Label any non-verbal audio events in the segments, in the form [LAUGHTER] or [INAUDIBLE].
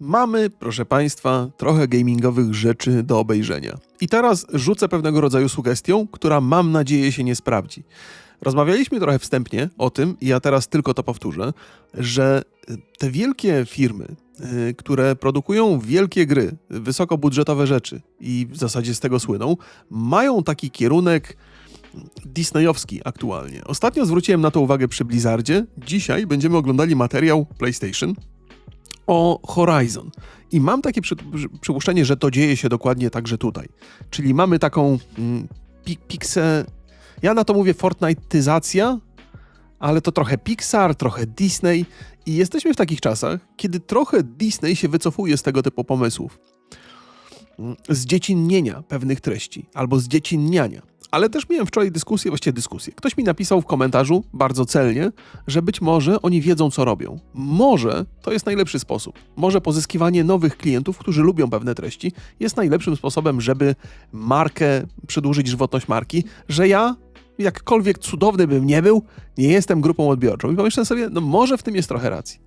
Mamy, proszę Państwa, trochę gamingowych rzeczy do obejrzenia. I teraz rzucę pewnego rodzaju sugestią, która mam nadzieję się nie sprawdzi. Rozmawialiśmy trochę wstępnie o tym, i ja teraz tylko to powtórzę, że te wielkie firmy, y, które produkują wielkie gry, wysokobudżetowe rzeczy i w zasadzie z tego słyną, mają taki kierunek disneyowski aktualnie. Ostatnio zwróciłem na to uwagę przy Blizzardzie. Dzisiaj będziemy oglądali materiał PlayStation o Horizon. I mam takie przy, przy, przypuszczenie, że to dzieje się dokładnie także tutaj. Czyli mamy taką mm, pi, pikse... Ja na to mówię Fortnite'yzacja, ale to trochę Pixar, trochę Disney i jesteśmy w takich czasach, kiedy trochę Disney się wycofuje z tego typu pomysłów. Mm, Z dziecinnienia pewnych treści albo z dziecinniania. Ale też miałem wczoraj dyskusję, właściwie dyskusję. Ktoś mi napisał w komentarzu bardzo celnie, że być może oni wiedzą, co robią. Może to jest najlepszy sposób. Może pozyskiwanie nowych klientów, którzy lubią pewne treści, jest najlepszym sposobem, żeby markę, przedłużyć żywotność marki, że ja, jakkolwiek cudowny bym nie był, nie jestem grupą odbiorczą. I pomyślałem sobie, no może w tym jest trochę racji.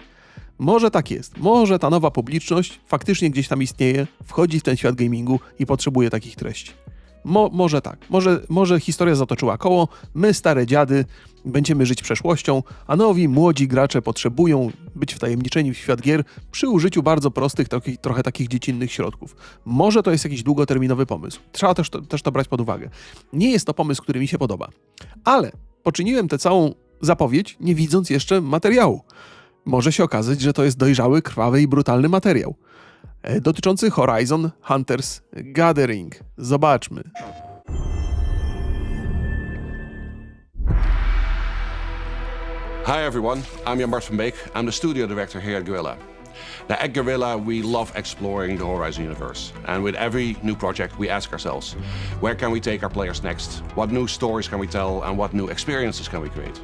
Może tak jest. Może ta nowa publiczność faktycznie gdzieś tam istnieje, wchodzi w ten świat gamingu i potrzebuje takich treści. Mo, może tak. Może, może historia zatoczyła koło, my, stare dziady, będziemy żyć przeszłością, a nowi, młodzi gracze potrzebują być wtajemniczeni w świat gier przy użyciu bardzo prostych, trochę, trochę takich dziecinnych środków. Może to jest jakiś długoterminowy pomysł. Trzeba też to, też to brać pod uwagę. Nie jest to pomysł, który mi się podoba. Ale poczyniłem tę całą zapowiedź, nie widząc jeszcze materiału. Może się okazać, że to jest dojrzały, krwawy i brutalny materiał dotyczący Horizon Hunters Gathering. Zobaczmy. Hi everyone, I'm Jan Bart van Beek. I'm the studio director here at Gorilla. Now at Gorilla, we love exploring the Horizon universe. And with every new project, we ask ourselves, where can we take our players next? What new stories can we tell and what new experiences can we create?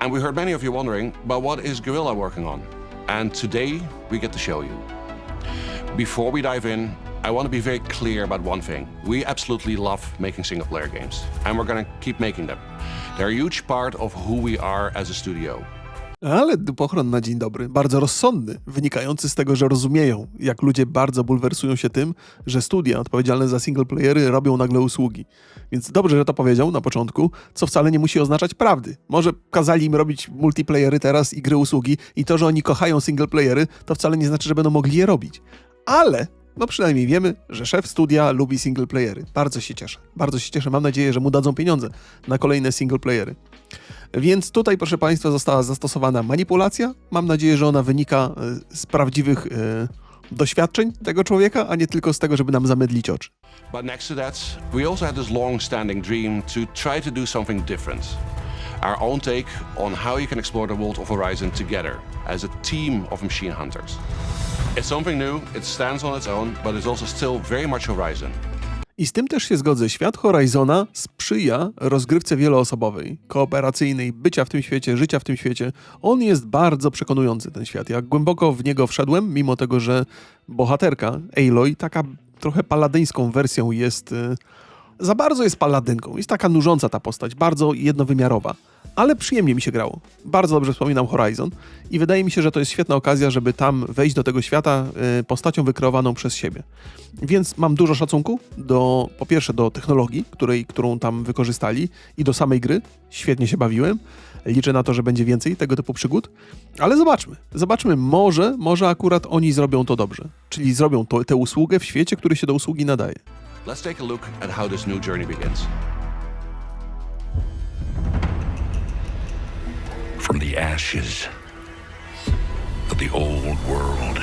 And we heard many of you wondering, but what is Gorilla working on? And today, we get to show you. Before we dive in, I want to be very clear about one thing. We absolutely love making single player games, and we're going to keep making them. They're a huge part of who we are as a studio. Ale dupochron na dzień dobry, bardzo rozsądny, wynikający z tego, że rozumieją, jak ludzie bardzo bulwersują się tym, że studia odpowiedzialne za singleplayery robią nagle usługi. Więc dobrze, że to powiedział na początku, co wcale nie musi oznaczać prawdy. Może kazali im robić multiplayery teraz i gry usługi i to, że oni kochają singleplayery, to wcale nie znaczy, że będą mogli je robić. Ale no przynajmniej wiemy, że szef studia lubi singleplayery. Bardzo się cieszę. Bardzo się cieszę. Mam nadzieję, że mu dadzą pieniądze na kolejne singleplayery. Więc tutaj, proszę Państwa, została zastosowana manipulacja. Mam nadzieję, że ona wynika e, z prawdziwych e, doświadczeń tego człowieka, a nie tylko z tego, żeby nam zamydlić oczy. But next to that, we also had this long standing dream to try to do something different. Our own take on how you can explore the world of Horizon together as a team of machine hunters. It's something new, it stands on its own, but it's also still very much Horizon. I z tym też się zgodzę. Świat Horizona sprzyja rozgrywce wieloosobowej, kooperacyjnej, bycia w tym świecie, życia w tym świecie. On jest bardzo przekonujący, ten świat. Ja głęboko w niego wszedłem, mimo tego, że bohaterka, Aloy, taka trochę paladyńską wersją jest... y, Za bardzo jest paladynką. Jest taka nużąca ta postać, bardzo jednowymiarowa. Ale przyjemnie mi się grało. Bardzo dobrze wspominam Horizon i wydaje mi się, że to jest świetna okazja, żeby tam wejść do tego świata y, postacią wykreowaną przez siebie. Więc mam dużo szacunku do, po pierwsze do technologii, której, którą tam wykorzystali i do samej gry. Świetnie się bawiłem. Liczę na to, że będzie więcej tego typu przygód, ale zobaczmy. Zobaczmy, może, może akurat oni zrobią to dobrze. Czyli zrobią to, tę usługę w świecie, który się do usługi nadaje. Let's take a look at how this new journey begins. From the ashes of the old world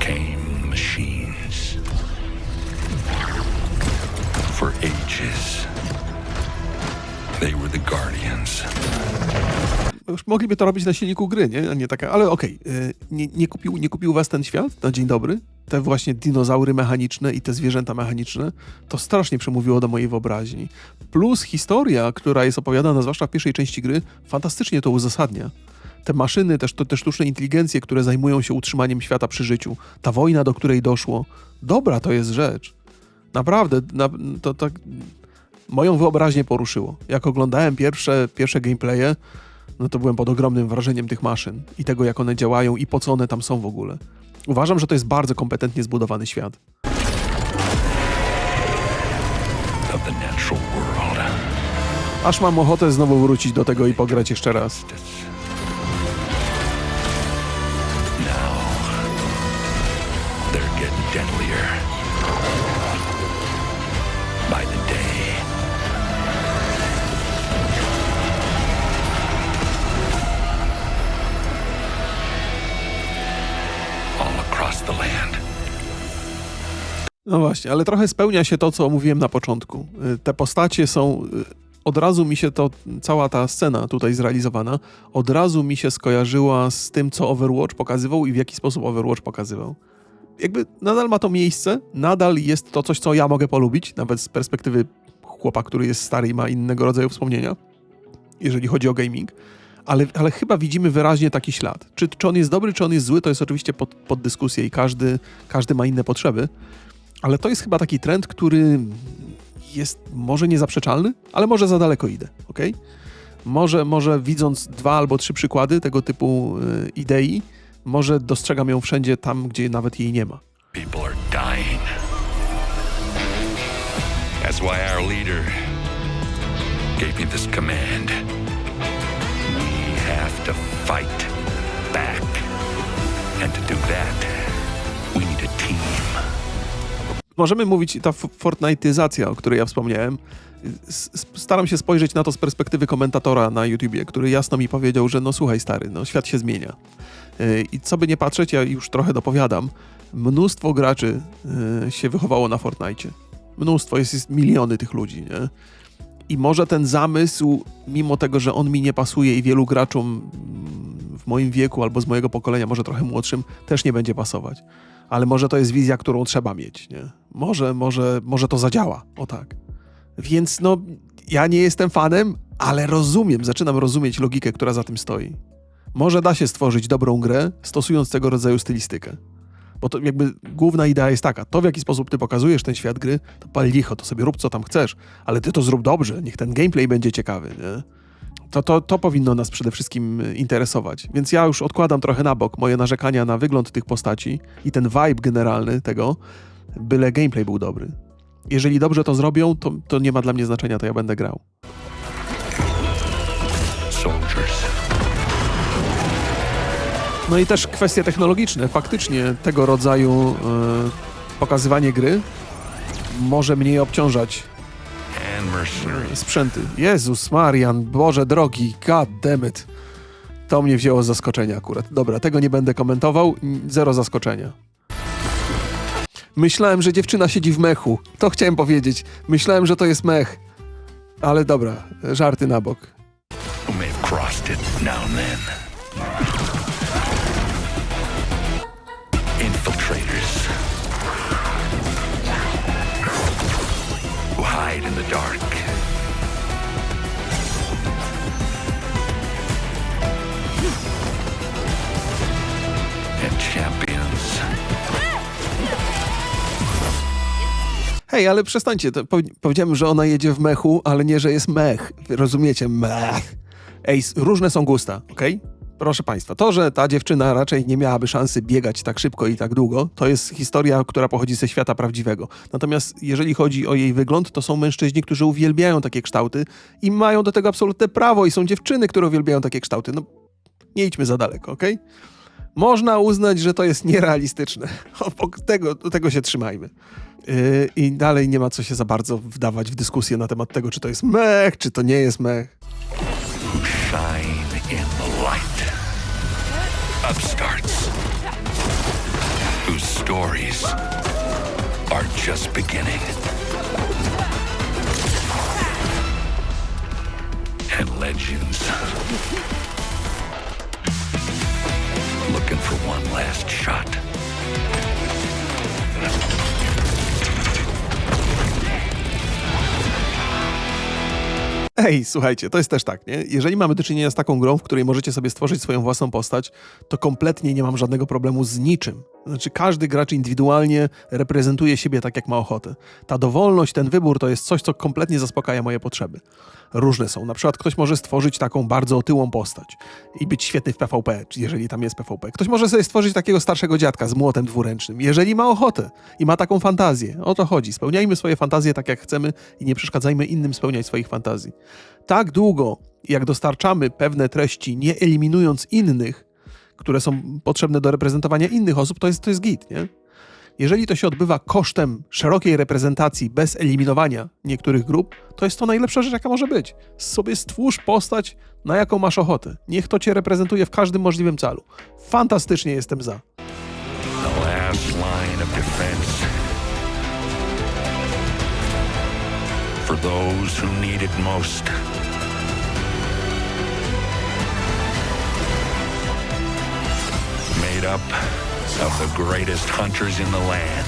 came machines. For ages, they were the guardians Już mogliby to robić na silniku gry, nie? A nie taka, ale okej, y, nie, nie, kupił, nie kupił was ten świat na dzień dobry? Te właśnie dinozaury mechaniczne i te zwierzęta mechaniczne, to strasznie przemówiło do mojej wyobraźni. Plus historia, która jest opowiadana, zwłaszcza w pierwszej części gry, fantastycznie to uzasadnia. Te maszyny, też to, te sztuczne inteligencje, które zajmują się utrzymaniem świata przy życiu, ta wojna, do której doszło, dobra to jest rzecz. Naprawdę, na, to tak moją wyobraźnię poruszyło. Jak oglądałem pierwsze, pierwsze gameplaye, no to byłem pod ogromnym wrażeniem tych maszyn i tego, jak one działają i po co one tam są w ogóle. Uważam, że to jest bardzo kompetentnie zbudowany świat. Aż mam ochotę znowu wrócić do tego i pograć jeszcze raz. No właśnie, ale trochę spełnia się to, co mówiłem na początku. Y, Te postacie są. y, Od razu mi się to, cała ta scena tutaj zrealizowana, od razu mi się skojarzyła z tym, co Overwatch pokazywał i w jaki sposób Overwatch pokazywał. Jakby nadal ma to miejsce, nadal jest to coś, co ja mogę polubić, nawet z perspektywy chłopa, który jest stary i ma innego rodzaju wspomnienia, jeżeli chodzi o gaming. Ale, ale chyba widzimy wyraźnie taki ślad. Czy, czy on jest dobry, czy on jest zły, to jest oczywiście pod, pod dyskusję i każdy, każdy ma inne potrzeby. Ale to jest chyba taki trend, który jest może niezaprzeczalny, ale może za daleko idę, ok? Może, może widząc dwa albo trzy przykłady tego typu y, idei, może dostrzegam ją wszędzie tam, gdzie nawet jej nie ma. People are dying. That's why our leader gave me this command. We have to fight Możemy mówić, ta f- Fortnite'yzacja, o której ja wspomniałem, staram się spojrzeć na to z perspektywy komentatora na YouTubie, który jasno mi powiedział, że no słuchaj stary, no świat się zmienia. Yy, I co by nie patrzeć, ja już trochę dopowiadam, mnóstwo graczy yy, się wychowało na Fortnite. Mnóstwo, jest, jest miliony tych ludzi, nie? I może ten zamysł, mimo tego, że on mi nie pasuje i wielu graczom w moim wieku albo z mojego pokolenia, może trochę młodszym, też nie będzie pasować. Ale może to jest wizja, którą trzeba mieć, nie? Może, może, może to zadziała, o tak. Więc no, ja nie jestem fanem, ale rozumiem, zaczynam rozumieć logikę, która za tym stoi. Może da się stworzyć dobrą grę, stosując tego rodzaju stylistykę. Bo to jakby główna idea jest taka, to w jaki sposób ty pokazujesz ten świat gry, to pal licho, to sobie rób co tam chcesz, ale ty to zrób dobrze, niech ten gameplay będzie ciekawy, nie? To, to, to powinno nas przede wszystkim y, interesować. Więc ja już odkładam trochę na bok moje narzekania na wygląd tych postaci i ten vibe generalny tego, byle gameplay był dobry. Jeżeli dobrze to zrobią, to, to nie ma dla mnie znaczenia, to ja będę grał. No i też kwestie technologiczne. Faktycznie tego rodzaju e, pokazywanie gry może mniej obciążać. Sprzęty. Jezus Marian, Boże drogi, god damn it. To mnie wzięło z zaskoczenia akurat. Dobra, tego nie będę komentował, zero zaskoczenia. Myślałem, że dziewczyna siedzi w mechu. To chciałem powiedzieć. Myślałem, że to jest mech. Ale dobra, żarty na bok. who in the dark. Hej, ale przestańcie. To powi- powiedziałem, że ona jedzie w mechu, ale nie, że jest mech. Rozumiecie? Mech. Ej, różne są gusta, okej? Proszę Państwa, to, że ta dziewczyna raczej nie miałaby szansy biegać tak szybko i tak długo, to jest historia, która pochodzi ze świata prawdziwego. Natomiast jeżeli chodzi o jej wygląd, to są mężczyźni, którzy uwielbiają takie kształty i mają do tego absolutne prawo i są dziewczyny, które uwielbiają takie kształty. No, nie idźmy za daleko, okej? Można uznać, że to jest nierealistyczne. [LAUGHS] Obok tego, tego się trzymajmy. Yy, I dalej nie ma co się za bardzo wdawać w dyskusję na temat tego, czy to jest mech, czy to nie jest mech. Upstarts whose stories are just beginning. And legends looking for one last shot. Ej, słuchajcie, to jest też tak, nie? Jeżeli mamy do czynienia z taką grą, w której możecie sobie stworzyć swoją własną postać, to kompletnie nie mam żadnego problemu z niczym. Znaczy, każdy gracz indywidualnie reprezentuje siebie tak, jak ma ochotę. Ta dowolność, ten wybór to jest coś, co kompletnie zaspokaja moje potrzeby. Różne są. Na przykład ktoś może stworzyć taką bardzo otyłą postać i być świetny w PvP, jeżeli tam jest PvP. Ktoś może sobie stworzyć takiego starszego dziadka z młotem dwuręcznym, jeżeli ma ochotę i ma taką fantazję. O to chodzi. Spełniajmy swoje fantazje tak, jak chcemy i nie przeszkadzajmy innym spełniać swoich fantazji. Tak długo, jak dostarczamy pewne treści, nie eliminując innych, które są potrzebne do reprezentowania innych osób, to jest, to jest git, nie? Jeżeli to się odbywa kosztem szerokiej reprezentacji, bez eliminowania niektórych grup, to jest to najlepsza rzecz, jaka może być. Sobie stwórz postać, na jaką masz ochotę. Niech to cię reprezentuje w każdym możliwym celu. Fantastycznie jestem za. The last line of defense. For those who need it most. Made up of the greatest hunters in the land.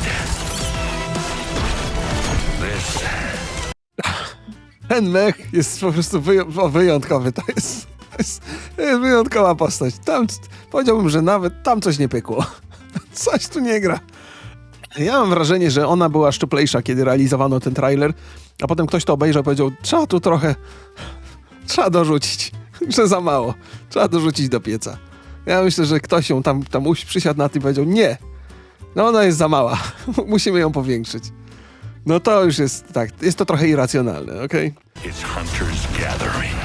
This Ten mech jest po prostu wyją- wyjątkowy. To jest, to jest wyjątkowa postać. Tam powiedziałbym, że nawet tam coś nie pykło. [LAUGHS] Coś tu nie gra. Ja mam wrażenie, że ona była szczuplejsza, kiedy realizowano ten trailer, a potem ktoś to obejrzał i powiedział, trzeba tu trochę, trzeba dorzucić, [LAUGHS] że za mało, trzeba dorzucić do pieca. Ja myślę, że ktoś ją tam, tam przysiadł na tym i powiedział, nie, no ona jest za mała, [LAUGHS] musimy ją powiększyć. No to już jest, tak, jest to trochę irracjonalne, okej? is Hunter's Gathering.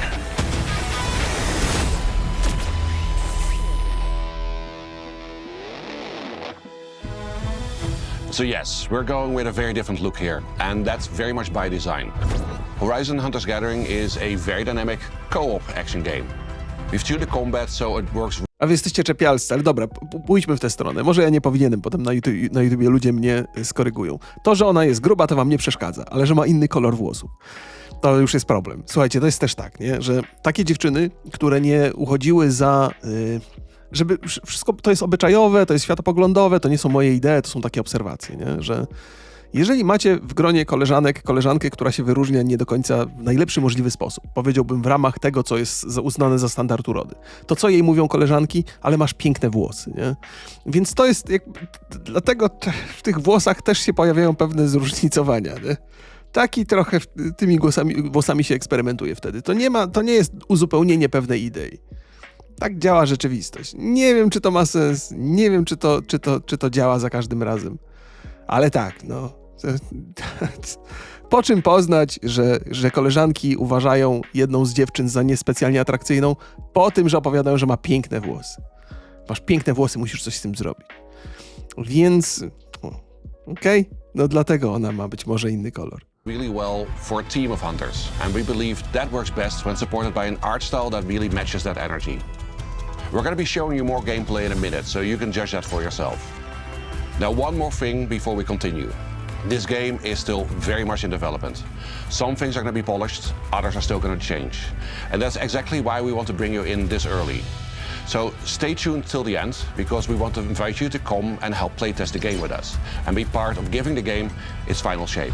So yes, we're going with a very different look here, and that's very much by design. Horizon Hunter's Gathering is a very dynamic co-op action game. We've tuned the combat so it works A wy jesteście czepialscy, ale dobra, pójdźmy w tę stronę. Może ja nie powinienem, potem na, YouTube, na YouTubie ludzie mnie y, skorygują. To, że ona jest gruba, to wam nie przeszkadza, ale że ma inny kolor włosów. To już jest problem. Słuchajcie, to jest też tak, nie? że takie dziewczyny, które nie uchodziły za. y, żeby wsz- wszystko to jest obyczajowe, to jest światopoglądowe, to nie są moje idee, to są takie obserwacje, nie? że jeżeli macie w gronie koleżanek, koleżankę, która się wyróżnia nie do końca w najlepszy możliwy sposób, powiedziałbym w ramach tego, co jest uznane za standard urody, to co jej mówią koleżanki, ale masz piękne włosy, nie? Więc to jest, jak, dlatego te, w tych włosach też się pojawiają pewne zróżnicowania, nie? Taki trochę tymi głosami, włosami się eksperymentuje wtedy. To nie ma, to nie jest uzupełnienie pewnej idei. Tak działa rzeczywistość. Nie wiem, czy to ma sens, nie wiem, czy to, czy to, czy to działa za każdym razem. Ale tak, no. [LAUGHS] Po czym poznać, że, że koleżanki uważają jedną z dziewczyn za niespecjalnie atrakcyjną? Po tym, że opowiadają, że ma piękne włosy. Masz piękne włosy, musisz coś z tym zrobić. Więc, okej, no dlatego ona ma być może inny kolor. really well for a team of hunters, and we believe that works best when supported by an art style that really matches that energy. We're going to be showing you more gameplay in a minute, so you can judge that for yourself. Now, one more thing before we continue. This game is still very much in development. Some things are going to be polished, others are still going to change. And that's exactly why we want to bring you in this early. So stay tuned till the end because we want to invite you to come and help playtest the game with us and be part of giving the game its final shape.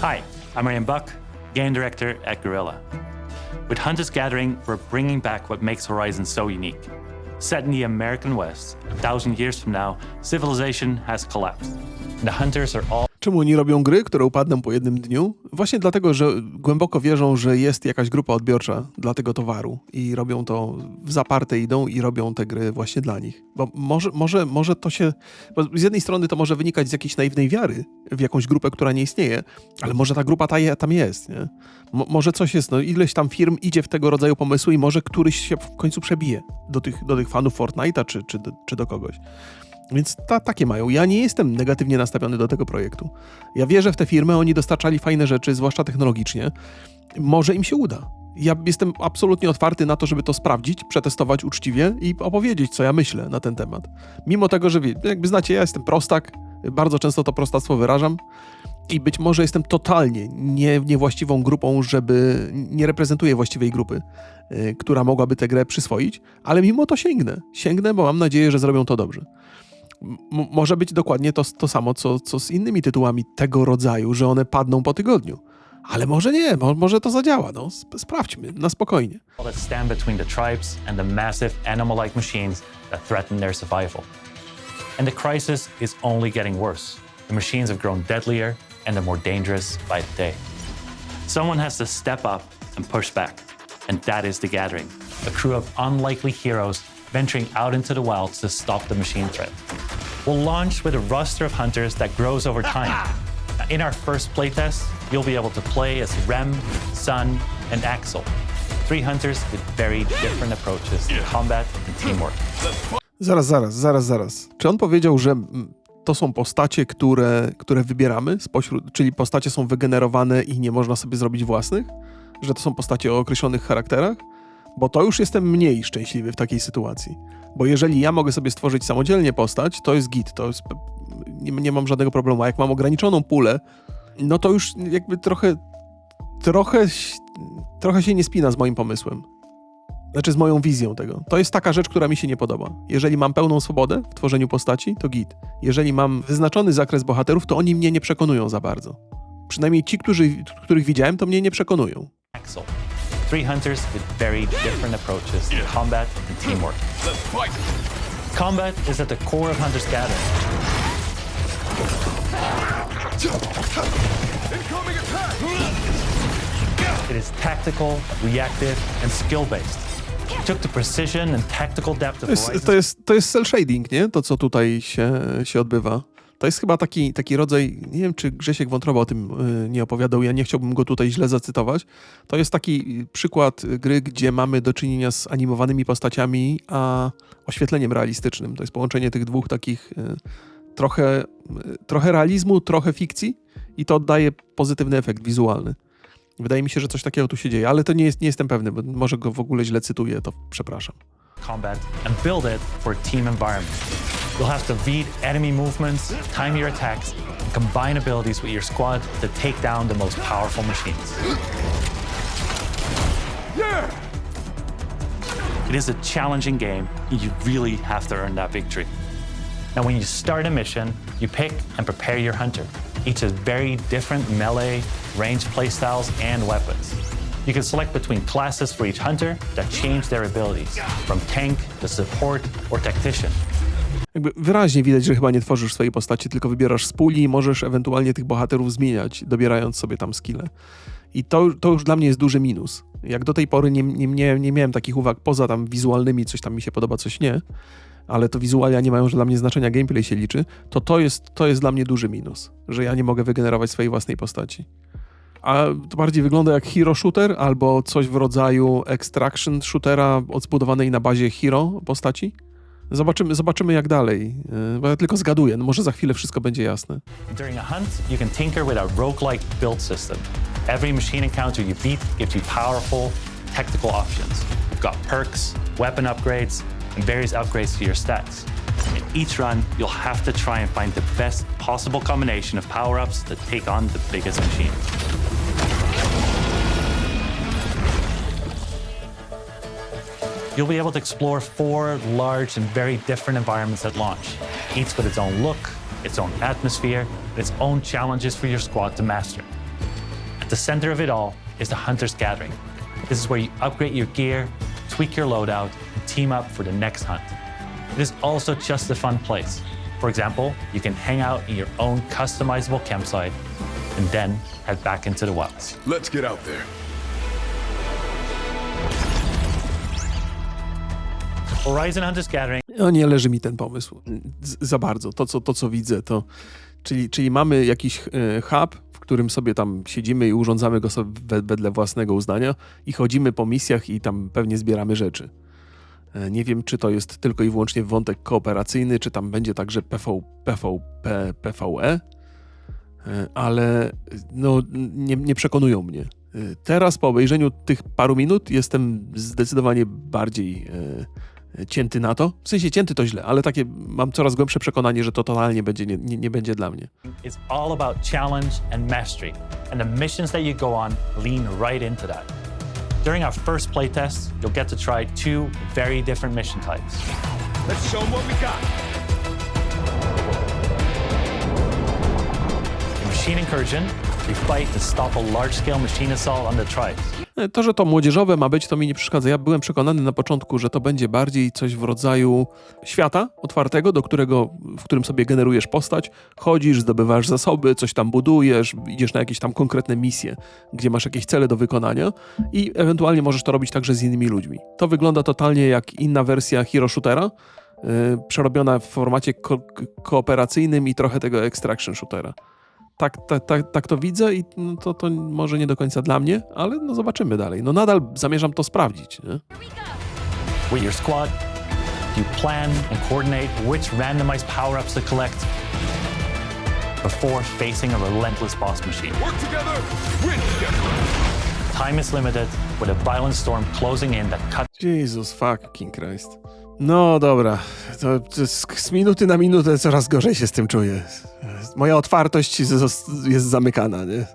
Hi, I'm Ryan Buck, game director at Gorilla. With Hunter's Gathering, we're bringing back what makes Horizon so unique. Set in the American West, a thousand years from now, civilization has collapsed. The hunters are all Czemu oni robią gry, które upadną po jednym dniu? Właśnie dlatego, że głęboko wierzą, że jest jakaś grupa odbiorcza dla tego towaru i robią to w zaparte idą i robią te gry właśnie dla nich. Bo może, może, może to się. Z jednej strony to może wynikać z jakiejś naiwnej wiary w jakąś grupę, która nie istnieje, ale może ta grupa ta je, tam jest, nie? Mo, może coś jest, no ileś tam firm idzie w tego rodzaju pomysły i może któryś się w końcu przebije do tych, do tych fanów Fortnite'a czy, czy, czy do kogoś. Więc ta, takie mają. Ja nie jestem negatywnie nastawiony do tego projektu. Ja wierzę w te firmy, oni dostarczali fajne rzeczy, zwłaszcza technologicznie. Może im się uda. Ja jestem absolutnie otwarty na to, żeby to sprawdzić, przetestować uczciwie i opowiedzieć, co ja myślę na ten temat. Mimo tego, że jakby znacie, ja jestem prostak, bardzo często to prostactwo wyrażam i być może jestem totalnie nie, niewłaściwą grupą, żeby nie reprezentuję właściwej grupy, y, która mogłaby tę grę przyswoić, ale mimo to sięgnę. Sięgnę, bo mam nadzieję, że zrobią to dobrze. M- może być dokładnie to, to samo, co, co z innymi tytułami tego rodzaju, że one padną po tygodniu. Ale może nie, mo, może to zadziała. No, sp- sprawdźmy, na spokojnie. And the crisis is only getting worse. The machines have grown deadlier and are more dangerous by the day. Someone has to step up and push back. And that is The Gathering, a crew of unlikely heroes venturing out into the wilds to stop the machine threat. We'll launch with a roster of hunters that grows over time. [LAUGHS] In our first playtest, you'll be able to play as Rem, Sun, and Axel. Three hunters with very different approaches to combat and teamwork. Zaraz, zaraz, zaraz, zaraz. Czy on powiedział, że mm, to są postacie, które, które wybieramy spośród, czyli postacie są wygenerowane i nie można sobie zrobić własnych? Że to są postacie o określonych charakterach? Bo to już jestem mniej szczęśliwy w takiej sytuacji. Bo jeżeli ja mogę sobie stworzyć samodzielnie postać, to jest git, to jest, nie, nie mam żadnego problemu. A jak mam ograniczoną pulę, no to już jakby trochę, trochę, trochę się nie spina z moim pomysłem. Znaczy z moją wizją tego. To jest taka rzecz, która mi się nie podoba. Jeżeli mam pełną swobodę w tworzeniu postaci, to git. Jeżeli mam wyznaczony zakres bohaterów, to oni mnie nie przekonują za bardzo. Przynajmniej ci, którzy, których widziałem, to mnie nie przekonują. Axel. Three hunters with very different approaches to combat and teamwork. [LAUGHS] Let's fight! Combat is at the core of Hunter's Gathering. It is tactical, reactive, and skill-based. We took the precision and tactical depth of To jest, Horizon to jest, to jest cel shading, nie? To, co tutaj się, się odbywa. To jest chyba taki, taki rodzaj, nie wiem, czy Grzesiek Wątroba o tym y, nie opowiadał, ja nie chciałbym go tutaj źle zacytować. To jest taki przykład gry, gdzie mamy do czynienia z animowanymi postaciami, a oświetleniem realistycznym. To jest połączenie tych dwóch takich y, trochę, trochę realizmu, trochę fikcji i to oddaje pozytywny efekt wizualny. Wydaje mi się, że coś takiego tu się dzieje, ale to nie, jest, nie jestem pewny, bo może go w ogóle źle cytuję, to przepraszam. combat and build it for team environment. You'll have to read enemy movements, time your attacks, and combine abilities with your squad to take down the most powerful machines. Yeah! It is a challenging game, and you really have to earn that victory. Now, when you start a mission, you pick and prepare your hunter. Each has very different melee, range playstyles, and weapons. You can select between classes for each hunter that change their abilities, from tank to support or tactician. Jakby wyraźnie widać, że chyba nie tworzysz swojej postaci, tylko wybierasz z puli i możesz ewentualnie tych bohaterów zmieniać, dobierając sobie tam skille. I to, to już dla mnie jest duży minus. Jak do tej pory nie, nie, nie, nie miałem takich uwag poza tam wizualnymi, coś tam mi się podoba, coś nie, ale to wizualia nie mają dla mnie znaczenia, gameplay się liczy, to to jest, to jest dla mnie duży minus, że ja nie mogę wygenerować swojej własnej postaci. A to bardziej wygląda jak hero shooter albo coś w rodzaju extraction shootera zbudowanej na bazie hero postaci. Zobaczymy, zobaczymy jak dalej, yy, bo ja tylko zgaduję, no może za chwilę wszystko będzie jasne. During a hunt, you can tinker with our roguelike build system. Every machine encounter you beat gives you powerful tactical options. You've got perks, weapon upgrades, and various upgrades to your stats. In each run, you'll have to try and find the best possible combination of power ups to take on the biggest machine. You'll be able to explore four large and very different environments at launch, each with its own look, its own atmosphere, its own challenges for your squad to master. At the center of it all is the Hunter's Gathering. This is where you upgrade your gear, tweak your loadout, and team up for the next hunt. It is also just a fun place. For example, you can hang out in your own customizable campsite and then head back into the wilds. Let's get out there. Horizon Gathering No nie leży mi ten pomysł za bardzo. To co, to, co widzę, to. Czyli, czyli mamy jakiś e, hub, w którym sobie tam siedzimy i urządzamy go sobie we- wedle własnego uznania i chodzimy po misjach i tam pewnie zbieramy rzeczy. E, Nie wiem, czy to jest tylko i wyłącznie wątek kooperacyjny, czy tam będzie także PV, PvP, PvE, e, ale no, nie, nie przekonują mnie. Teraz po obejrzeniu tych paru minut jestem zdecydowanie bardziej cięty na to. W sensie cięty to źle, ale takie mam coraz głębsze przekonanie, że to totalnie będzie, nie, nie, nie będzie dla mnie. is all about challenge and mastery, and the missions that you go on lean right into that. During our first playtest, you'll get to try two very different mission types. Let's show them what we got. Machine Incursion E, To, że to młodzieżowe ma być, to mi nie przeszkadza. Ja byłem przekonany na początku, że to będzie bardziej coś w rodzaju świata otwartego, do którego, w którym sobie generujesz postać, chodzisz, zdobywasz zasoby, coś tam budujesz, idziesz na jakieś tam konkretne misje, gdzie masz jakieś cele do wykonania i ewentualnie możesz to robić także z innymi ludźmi. To wygląda totalnie jak inna wersja Hero Shootera, yy, przerobiona w formacie ko- kooperacyjnym i trochę tego extraction shootera. Tak, tak, tak, tak to widzę i no, to, to może nie do końca dla mnie, ale no zobaczymy dalej. No nadal zamierzam to sprawdzić. Nie? With your squad, you plan and coordinate which randomized power-ups to collect before facing a relentless boss machine. Work together, win together. Time is limited, with a violent storm closing in that cuts Jesus fucking Christ. No dobra, to, to z, z minuty na minutę coraz gorzej się z tym czuję. Moja otwartość jest zamykana, nie?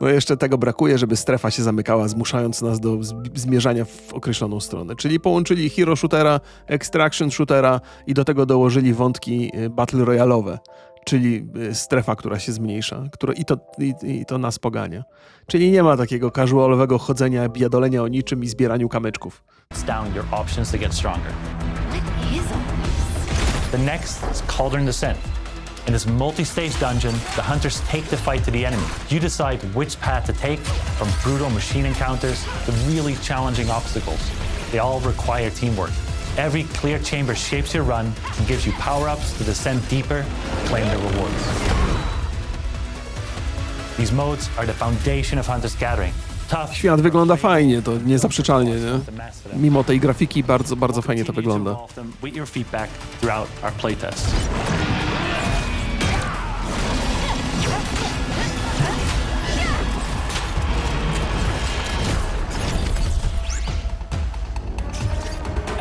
No jeszcze tego brakuje, żeby strefa się zamykała, zmuszając nas do zmierzania w określoną stronę. Czyli połączyli hero shootera, extraction shootera i do tego dołożyli wątki y, battle royalowe, czyli y, strefa, która się zmniejsza, która, i, to, i, i to nas pogania. Czyli nie ma takiego casualowego chodzenia, biadolenia o niczym i zbieraniu kamyczków. down your options to get stronger. What is all? The next is Cauldron Descent. In this multi-stage dungeon, the hunters take the fight to the enemy. You decide which path to take, from brutal machine encounters to really challenging obstacles. They all require teamwork. Every clear chamber shapes your run and gives you power-ups to descend deeper and claim the rewards. These modes are the foundation of Hunter's Gathering. Świat wygląda fajnie, to niezaprzeczalnie, nie? Mimo tej grafiki bardzo, bardzo fajnie to wygląda.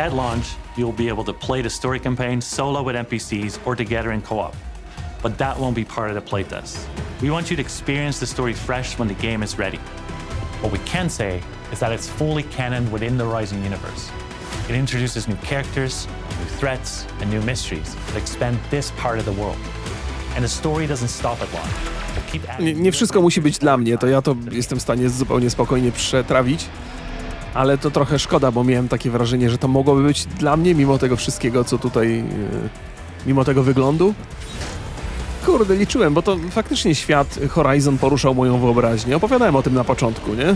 At launch, you'll be able to play the story campaign solo with NPCs or together in co-op. But that won't be part of the playtest. We want you to experience the story fresh when the game is ready. What we can say is that it's fully canon within the Rising universe. It introduces new characters, new threats, and new mysteries that expand this part of the world. And the story doesn't stop at launch. Nie, nie wszystko musi być dla mnie, to ja to jestem w stanie zupełnie spokojnie przetrawić, ale to trochę szkoda, bo miałem takie wrażenie, że to mogłoby być dla mnie, mimo tego wszystkiego, co tutaj, e, mimo tego wyglądu. Kurde, liczyłem, bo to faktycznie świat Horizon poruszał moją wyobraźnię. Opowiadałem o tym na początku, nie?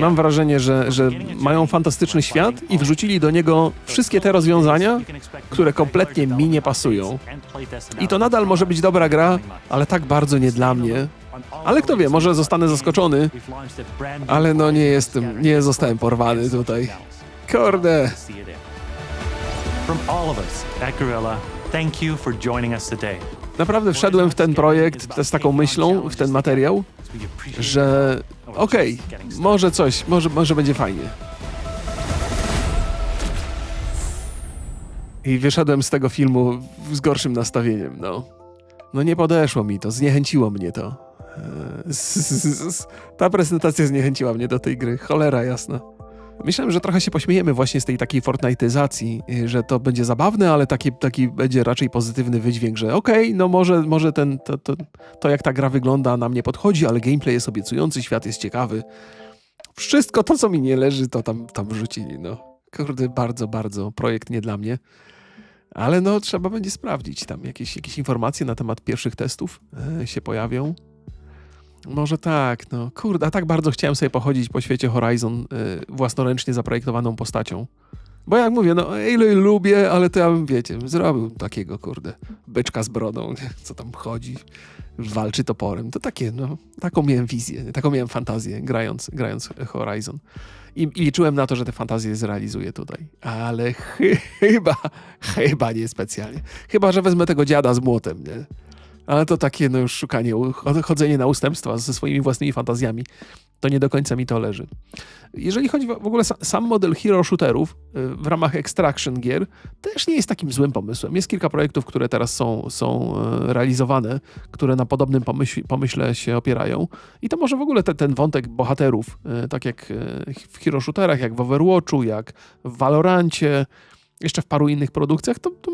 Mam wrażenie, że, że mają fantastyczny świat i wrzucili do niego wszystkie te rozwiązania, które kompletnie mi nie pasują. I to nadal może być dobra gra, ale tak bardzo nie dla mnie. Ale kto wie, może zostanę zaskoczony, ale no nie jestem, nie zostałem porwany tutaj. Kurde. Today. Naprawdę wszedłem w ten projekt z taką myślą, w ten materiał, że okej, może coś, może, może będzie fajnie. I wyszedłem z tego filmu z gorszym nastawieniem, no. No nie podeszło mi to, zniechęciło mnie to. Ta prezentacja zniechęciła mnie do tej gry, cholera jasna. Myślałem, że trochę się pośmiejemy właśnie z tej takiej Fortnite'yzacji, że to będzie zabawne, ale taki, taki będzie raczej pozytywny wydźwięk, że okej, no może, może ten, to, to, to jak ta gra wygląda nam nie podchodzi, ale gameplay jest obiecujący, świat jest ciekawy. Wszystko to, co mi nie leży, to tam, tam wrzucili, no. Kurde, bardzo, bardzo projekt nie dla mnie. Ale no, trzeba będzie sprawdzić. Tam jakieś, jakieś informacje na temat pierwszych testów e, się pojawią. Może tak, no. Kurde, a tak bardzo chciałem sobie pochodzić po świecie Horizon y, własnoręcznie zaprojektowaną postacią. Bo jak mówię, no Aloy lubię, ale to ja bym, wiecie, zrobił takiego, kurde, byczka z brodą, nie? co tam chodzi, walczy toporem. To takie, no, taką miałem wizję, taką miałem fantazję, grając, grając Horizon. I, I liczyłem na to, że te fantazje zrealizuję tutaj. Ale chy- [LAUGHS] chyba, chyba nie specjalnie. Chyba, że wezmę tego dziada z młotem, nie? Ale to takie no już szukanie, chodzenie na ustępstwa ze swoimi własnymi fantazjami, to nie do końca mi to leży. Jeżeli chodzi w ogóle sa- sam model hero shooterów y, w ramach extraction gier, też nie jest takim złym pomysłem. Jest kilka projektów, które teraz są, są e, realizowane, które na podobnym pomyśl, pomyśle się opierają. I to może w ogóle te, ten wątek bohaterów, e, tak jak w hero shooterach, jak w Overwatchu, jak w Valorancie, jeszcze w paru innych produkcjach, to, to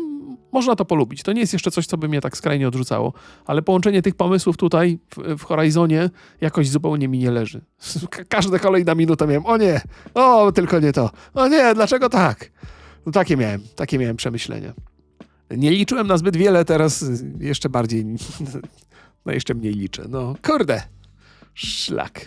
Można to polubić. To nie jest jeszcze coś, co by mnie tak skrajnie odrzucało, ale połączenie tych pomysłów tutaj w, w Horizonie jakoś zupełnie mi nie leży. [LAUGHS] Ka- Każda kolejna minuta miałem, o nie, o, tylko nie to. O nie, dlaczego tak? No takie miałem, takie miałem przemyślenia. Nie liczyłem na zbyt wiele, teraz jeszcze bardziej, [LAUGHS] no jeszcze mniej liczę. No kurde, szlak.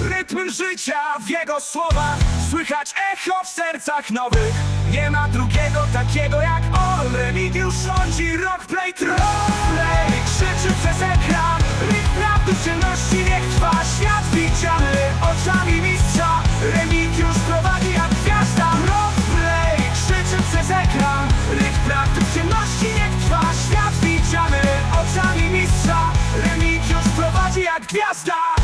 Rytm życia w jego słowach. Słychać echo w sercach nowych. Nie ma drugiego takiego jak on. Remigiusz rządzi rockplay Rockplay krzyczy przez ekran. Rytm prawdy ciemności niech trwa. Świat widziany oczami mistrza. Remigiusz prowadzi jak gwiazda. Rockplay krzyczy przez ekran. Rytm prawdy ciemności niech trwa. Świat widziany oczami mistrza. Remigiusz prowadzi jak gwiazda